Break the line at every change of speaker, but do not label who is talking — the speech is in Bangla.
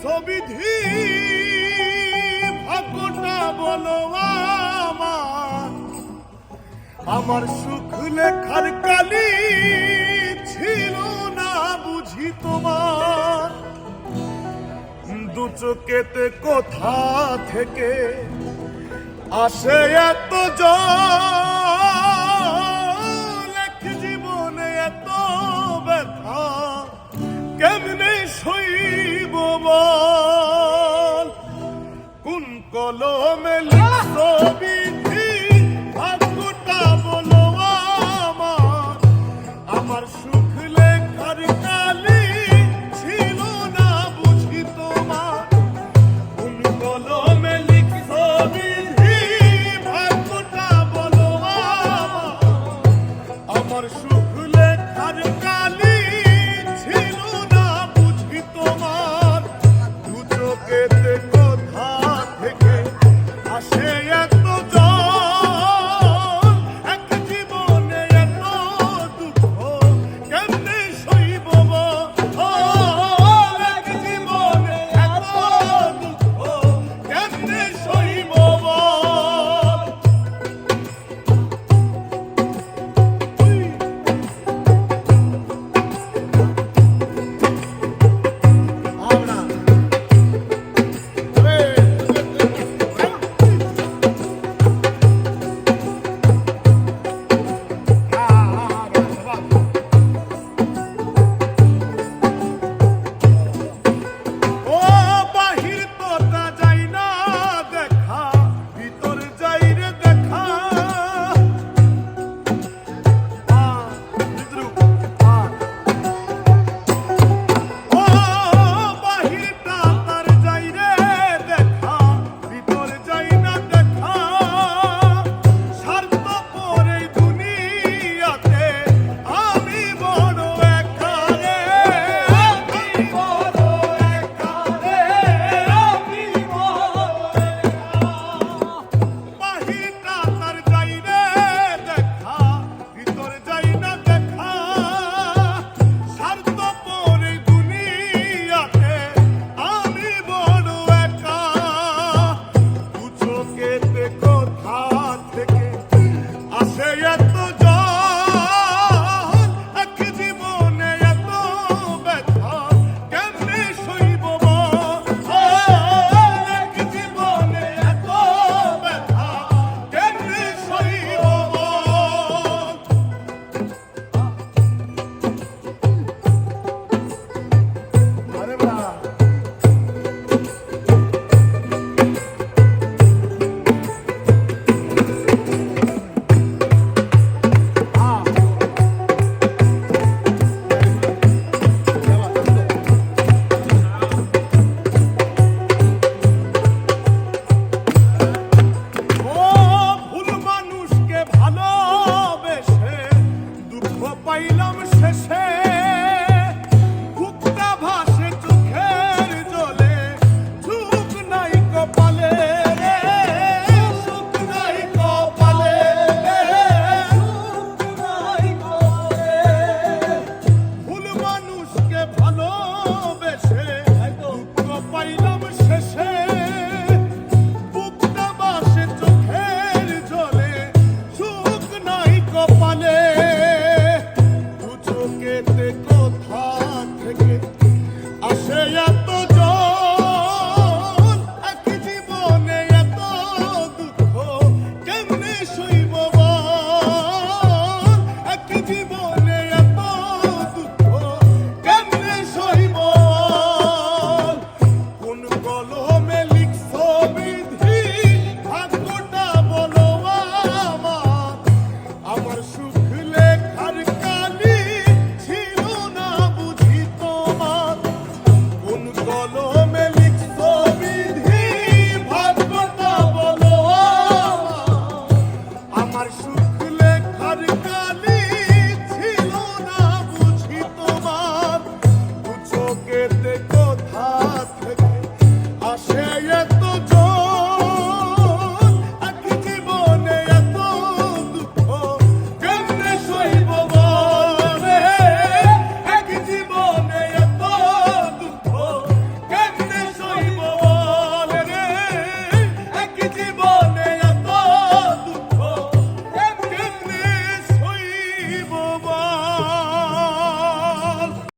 সবিধি, ভাগ্যটা বলো আমার। আমার সুখ লেখার কালি ছিল না বুঝি তোমার। দু চোখেতে কোথা থেকে আসে এত জল Lord.